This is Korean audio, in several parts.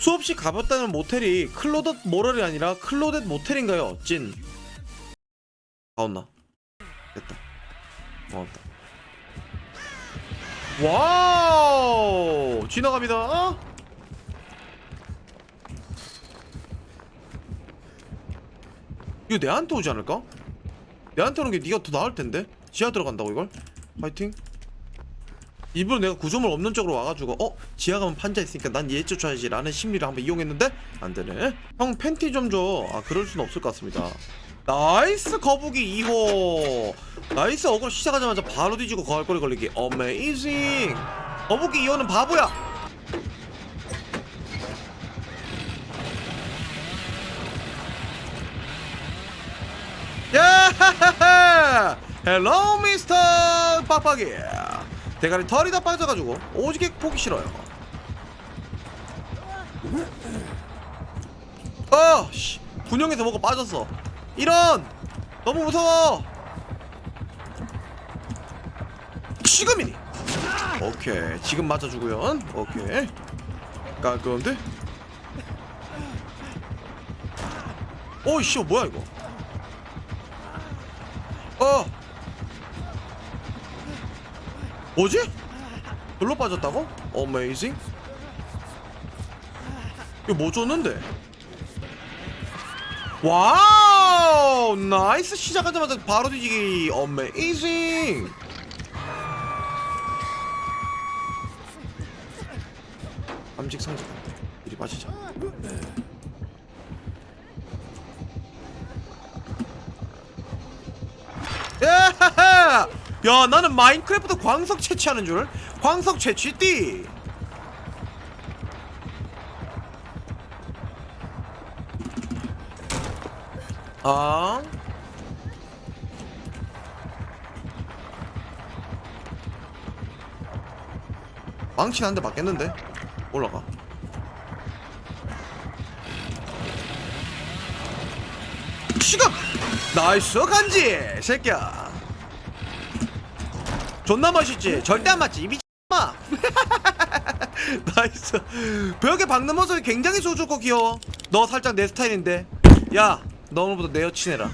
수없이 가볍다는 모텔이 클로댓 모럴이 아니라 클로댓 모텔인가요? 찐. 나왔나? 됐다. 나왔다. 와우! 지나갑니다. 어? 이거 내한테 오지 않을까? 내한테 오는 게 네가 더 나을 텐데. 지하 들어간다고 이걸? 파이팅. 일부러 내가 구조물 없는 쪽으로 와가지고 어? 지하 가면 판자 있으니까 난 얘 쫓아야지 라는 심리를 한번 이용했는데 안 되네. 형 팬티 좀줘아 그럴 순 없을 것 같습니다. 나이스 거북이 2호. 나이스 어그로 시작하자마자 바로 뒤지고 거울거리 걸리기. 어메이징 거북이 2호는 바보야. 야 헬로 미스터 빡빡이 대가리 털이 다 빠져가지고 오지게 보기 싫어요. 어! 씨. 군용에서 뭐가 빠졌어. 이런! 너무 무서워. 지금이니. 오케이. 지금 맞아주고요. 오케이. 깔끔한데? 오이씨 뭐야 이거? 어 뭐지? 별로 빠졌다고? 어메이징 이거 뭐 줬는데? 와우! 나이스! 시작하자마자 바로 뒤지기. 어메이징 암직 상자. 이리 빠지자 야 나는 마인크래프트 광석 채취하는 줄 광석 채취 띠. 아. 망치 한대 맞겠는데? 올라가. 지금 나이스 간지! 새끼야 존나 멋있지? 절대 안 맞지. 이 미친마 나이스. 벽에 박는 모습이 굉장히 소중고 귀여워. 너 살짝 내 스타일인데. 야 너 오늘부터 내 여친 해라.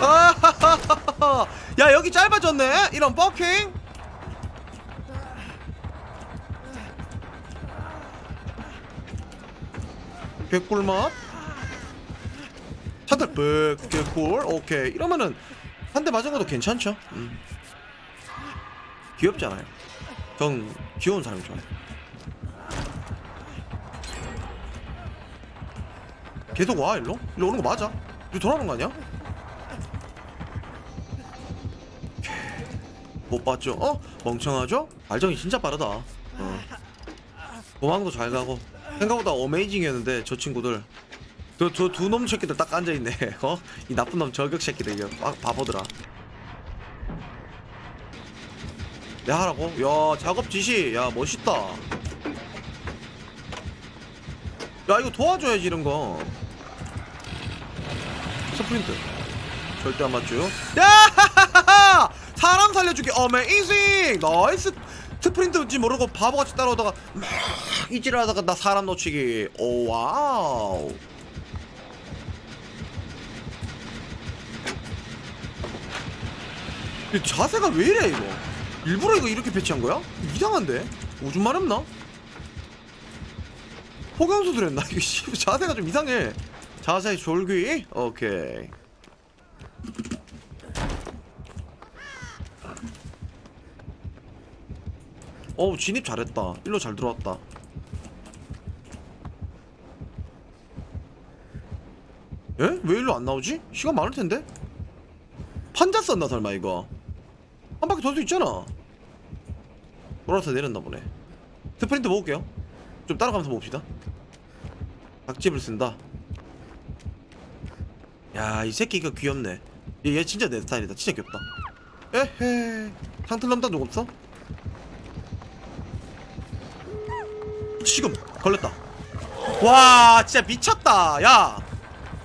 아하하하하. 야 여기 짧아졌네? 이런 버킹? 개꿀맛 차들 ปึ๊ 개꿀 오케이 이러면은 한 대 맞은 것도 괜찮죠 음. 귀엽잖아요 전 귀여운 사람이 좋아해 계속 와 일로? 일로 오는 거 맞아 이거 돌아오는 거 아니야? 못 봤죠? 어? 멍청하죠? 발정이 진짜 빠르다 어. 도망도 잘 가고 생각보다 어메이징이었는데 저 친구들 저저 두 놈 새끼들 딱 앉아있네. 어? 이 나쁜 놈 저격 새끼들 이거 바, 바보들아. 내 하라고? 야 작업 지시. 야 멋있다. 야 이거 도와줘야지 이런 거. 스프린트. 절대 안 맞죠? 야! 사람 살려주기 어메이징! 나이스! 스프린트인지 모르고 바보같이 따라오다가 막 이질하다가 나 사람 놓치기. 오 와우 자세가 왜 이래 이거 일부러 이거 이렇게 배치한 거야? 이상한데 오줌 마렵나? 폭염수들 했나? 이거 씨, 자세가 좀 이상해 자세 졸귀 오케이 어우 진입 잘했다 일로 잘 들어왔다 예? 왜 일로 안 나오지? 시간 많을 텐데? 판자 썼나 설마 이거 한 바퀴 돌 수 있잖아. 돌아서 내렸나 보네. 스프린트 먹을게요. 좀 따라가면서 봅시다. 박집을 쓴다. 야 이 새끼 이거 귀엽네. 얘, 얘 진짜 내 스타일이다. 진짜 귀엽다. 에헤. 상틀 넘다 누구 없어? 지금 걸렸다. 와 진짜 미쳤다. 야.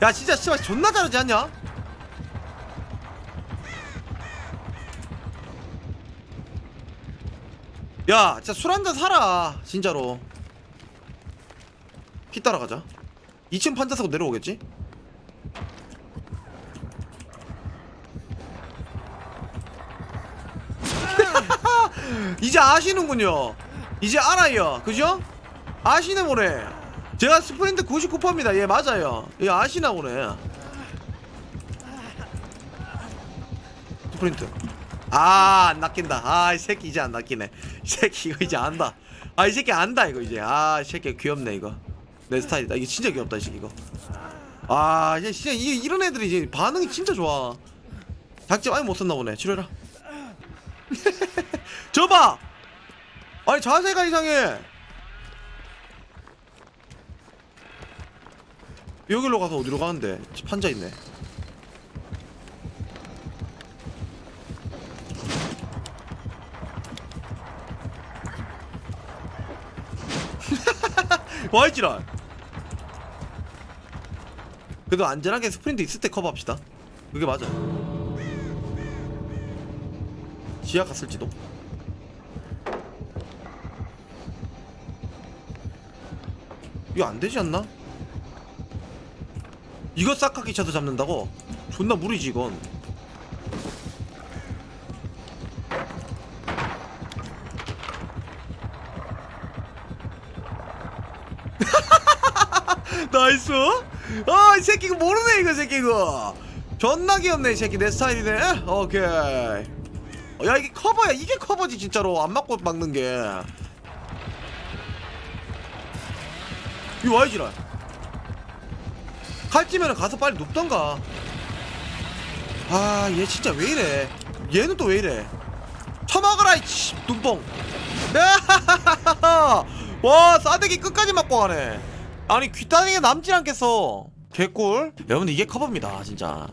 야 진짜 씨발 존나 잘하지 않냐? 야 진짜 술 한잔 사라 진짜로. 피 따라가자. 2층 판자 사고 내려오겠지? 이제 아시는군요. 이제 알아요. 그죠? 아시네 보네 제가 스프린트 99%입니다. 예 맞아요. 예 아시나 보네 스프린트 아안 낚인다. 아 이 새끼 이제 안 낚이네. 이 새끼 이거 이제 안다. 아 이 새끼 안다 이거 이제. 아이 새끼 귀엽네 이거. 내 스타일이다. 이게 진짜 귀엽다 이 새끼 이거. 아 이제 진짜 이, 이런 애들이 이제 반응이 진짜 좋아. 닭집 아예 못 썼나 보네. 치료해라. 저봐! 아니 자세가 이상해. 여기로 가서 어디로 가는데? 집 판자 있네 와이지랄. 그래도 안전하게 스프린트 있을 때 커버합시다. 그게 맞아 지하 갔을지도. 이거 안 되지 않나? 이거 싹하기 쳐서 잡는다고? 존나 무리지 이건 나이스. 아이 새끼 이거 모르네 이거 새끼 이거. 존나 귀엽네 이 새끼. 내 스타일이네. 오케이. 어, 야 이게 커버야. 이게 커버지 진짜로. 안 맞고 막는 게. 이거 와이지라 칼찌면은 가서 빨리 눕던가. 아 얘 진짜 왜 이래? 얘는 또 왜 이래? 처먹어라 이씨 눈뽕 와 싸대기 끝까지 맞고 가네 아니 귀따대기가 남질 않겠어. 개꿀? 여러분들 이게 커버입니다 진짜.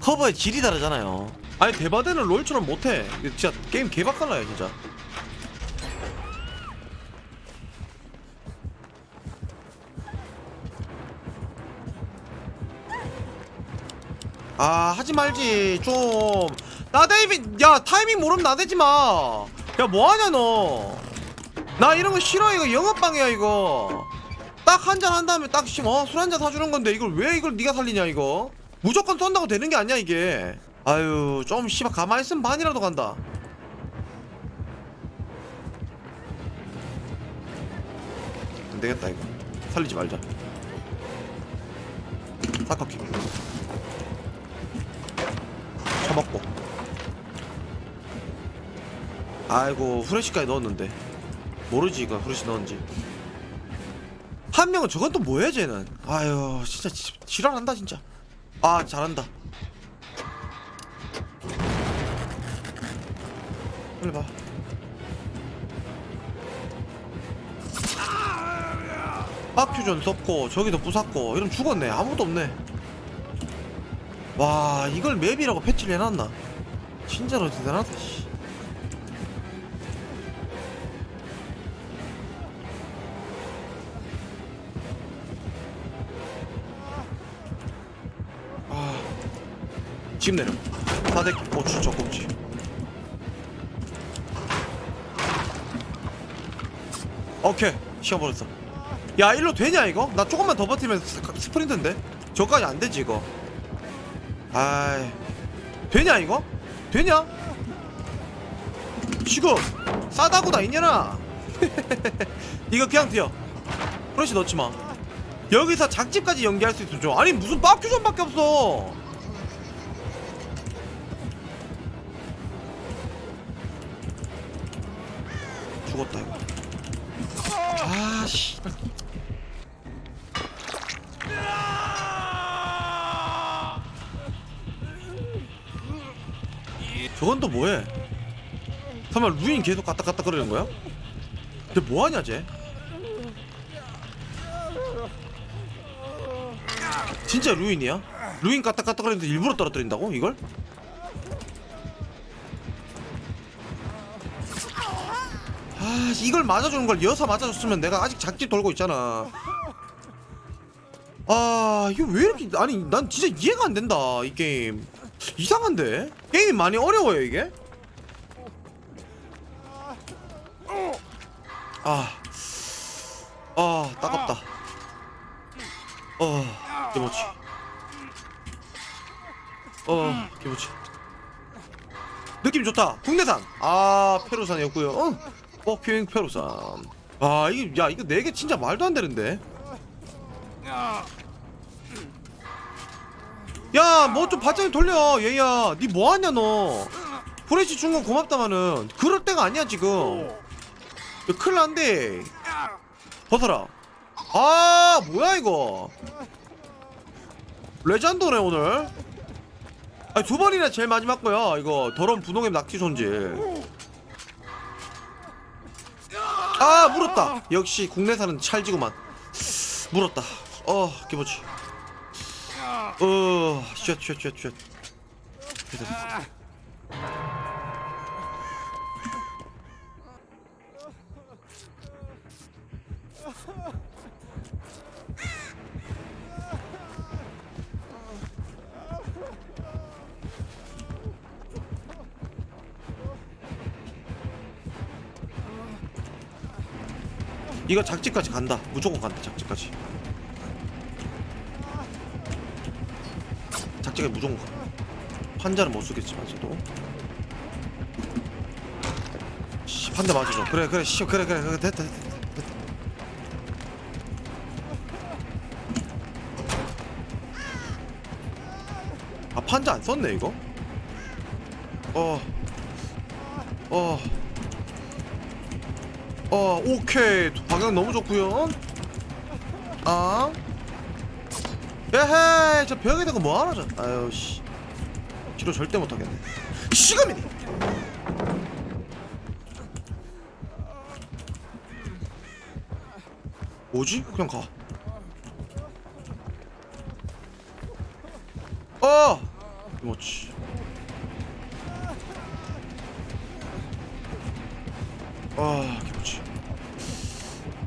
커버의 질이 다르잖아요. 아니 대바대는 롤처럼 못해. 진짜 게임 개박살나요 진짜. 아 하지 말지 좀. 나대비 야 타이밍 모르면 나대지 마야 뭐하냐 너 나 이런 거 싫어 이거 영업방해야 이거 딱 한 잔 한 다음에 딱씨어술 한 잔 사주는 건데 이걸 왜 이걸 네가 살리냐 이거? 무조건 쏜다고 되는 게 아니야 이게. 아유 좀 씨발 가만히 있으면 반이라도 간다. 안 되겠다 이거. 살리지 말자. 싹커키. 처먹고. 아이고 후레쉬까지 넣었는데. 모르지 이거 후레쉬 넣은지 한 명은 저건 또 뭐야 쟤는? 아유 진짜 지- 지랄한다 진짜. 아 잘한다. 빨리 봐. 박퓨전 썼고 저기도 부쉈고 이러면 죽었네. 아무것도 없네. 와 이걸 맵이라고 패치를 해놨나? 진짜로 대단하다 씨. 지금 내려. 사대 고추 젖꼭지. 오케이. 시간 벌었어. 야 일로 되냐 이거? 나 조금만 더 버티면 스, 스프린트인데? 저까지 안 되지 이거. 아이. 되냐 이거? 되냐? 지금 싸다고 다 있냐나? 이거 그냥 뛰어 프레시 넣지 마. 여기서 작집까지 연기할 수 있어 줘. 아니 무슨 빡큐전밖에 없어 죽었다 이거 아씨 저건 또 뭐해? 설마 루인 계속 갔다 거리는 거야? 근데 뭐하냐 쟤? 진짜 루인이야? 루인 갔다 거리는데 일부러 떨어뜨린다고 이걸? 아 이걸 맞아주는 걸 여사 맞아줬으면 내가 아직 작집 돌고 있잖아 아 이거 왜 이렇게 아니 난 진짜 이해가 안 된다 이 게임 이상한데? 게임이 많이 어려워요 이게? 아, 아, 따갑다. 어, 기모치. 어, 기모치. 느낌 좋다. 국내산. 아, 페루산이었고요. 어, 버킹 페루산. 아, 이게 야, 이거 네 개 진짜 말도 안 되는데. 야, 뭐좀 발전기 돌려, 얘야. 니 뭐하냐 너. 프레시 준 건 고맙다마는 그럴 때가 아니야 지금. 야, 큰일 난데. 벗어라. 아, 뭐야 이거. 레전드네 오늘. 아, 두 번이나 제일 마지막 거야. 이거 더러운 분홍의 낙지 손질. 아, 물었다. 역시 국내산은 찰지구만. 물었다. 어, 기모치. 어, 쉣, 쉣, 쉣, 쉣. 이거 작지까지 간다. 무조건 간다. 작지까지. 작지가 무조건 가. 판자는 못 쓰겠지만 저도. 씨, 판자 맞아줘. 그래, 그래, 씨, 그래, 그래, 그래, 됐다, 됐다, 됐다. 아, 판자 안 썼네 이거. 어, 어. 어 오케이. 방향 너무 좋구요. 아. 에헤이 저 벽에 대고 뭐하나 저. 아유 씨. 치료 절대 못하겠네. 시금이니! 뭐지? 그냥 가. 어! 뭐지 아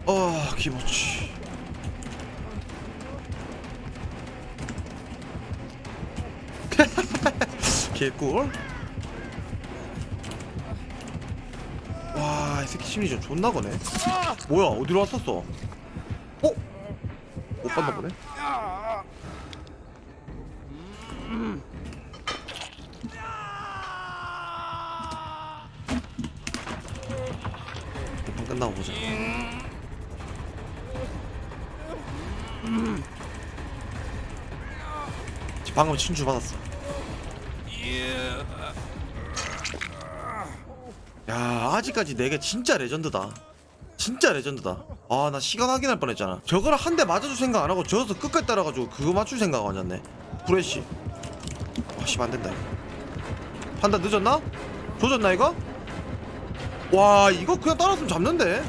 아 기모치. 개꿀. 와 이 새끼 심리 좀 존나 거네. 뭐야 어디로 왔었어? 어? 못 봤나 보네 방금 친주 받았어. 야 아직까지 내게 진짜 레전드다. 진짜 레전드다. 아 나 시간 확인할 뻔했잖아. 저걸 한대 맞아줄 생각 안 하고 저어서 끝까지 따라가지고 그거 맞출 생각 안 했네. 브레쉬. 아씨 안 된다 이거. 판단 늦었나? 조졌나 이거? 와 이거 그냥 따랐으면 잡는데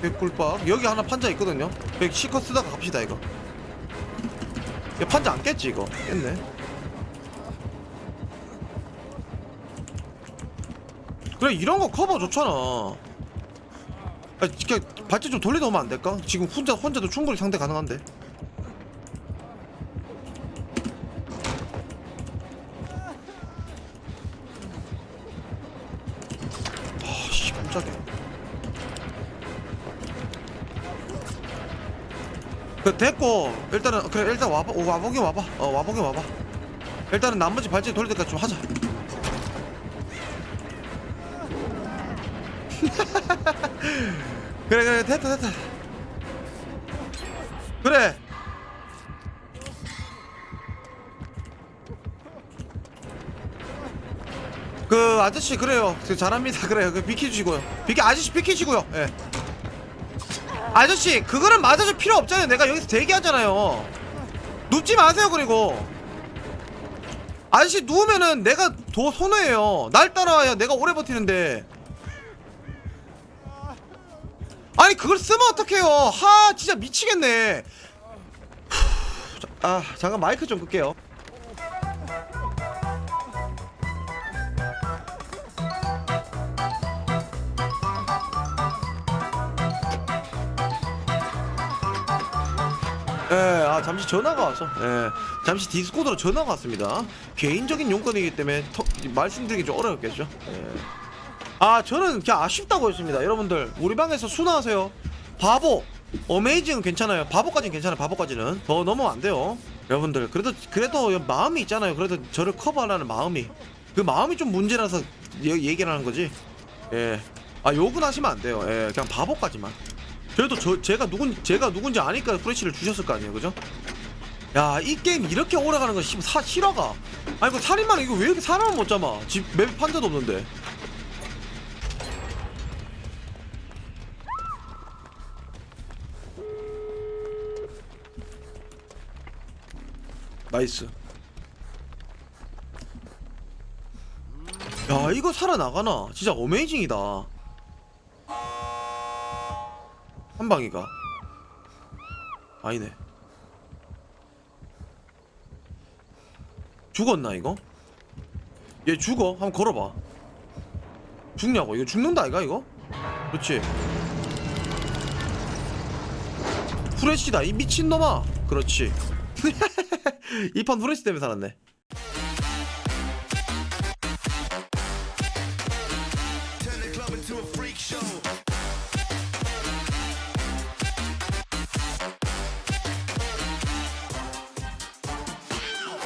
백꿀밥. 여기 하나 판자 있거든요. 백 시커 쓰다가 갑시다 이거. 야 판자 안 깼지 이거? 깼네. 그래 이런 거 커버 좋잖아. 아 그냥 발전 좀 돌려놓으면 안 될까? 지금 혼자 혼자도 충분히 상대 가능한데 그 됐고. 일단은 그래 일단 와봐. 오, 와보긴 와봐. 어 와보긴 와봐. 일단은 나머지 발전기 돌릴 때까지 좀 하자. 그래 그래 됐다 됐다. 그래. 그 아저씨 그래요. 그 잘합니다. 그래요. 그 비켜주시고요. 비켜 아저씨 비켜주시고요. 예 아저씨 그거는 맞아줄 필요 없잖아요. 내가 여기서 대기하잖아요. 눕지 마세요 그리고. 아저씨 누우면은 내가 더 손해예요. 날 따라와야 내가 오래 버티는데. 아니 그걸 쓰면 어떡해요? 하 진짜 미치겠네. 아 잠깐 마이크 좀 끌게요 예, 아 잠시 전화가 와서 예, 잠시 디스코드로 전화가 왔습니다. 개인적인 용건이기 때문에 터, 말씀드리기 좀 어려웠겠죠. 예. 아 저는 그냥 아쉽다고 했습니다. 여러분들 우리 방에서 순화하세요. 바보, 어메이징은 괜찮아요. 바보까지는 괜찮아요. 바보까지는 더 넘으면 안 돼요. 여러분들 그래도 그래도 마음이 있잖아요. 그래도 저를 커버하라는 마음이 그 마음이 좀 문제라서 얘- 얘기를 하는 거지. 예. 아 욕은 하시면 안 돼요. 예, 그냥 바보까지만. 그래도 저 제가 누군 제가 누군지 아니까 프레시를 주셨을 거 아니에요, 그죠? 야, 이 게임 이렇게 오래 가는 거 씨, 사 실화가. 아니 그 살인마는 이거 왜 이렇게 사람을 못 잡아? 집맵 판자도 없는데. 나이스. 야, 이거 살아나가나? 진짜 어메이징이다. 한 방이가. 아니네. 죽었나 이거? 얘 죽어? 한번 걸어봐. 죽냐고? 이거 죽는다 이가 이거? 그렇지. 후레쉬다 이 미친놈아. 그렇지. 이 판 후레쉬 때문에 살았네.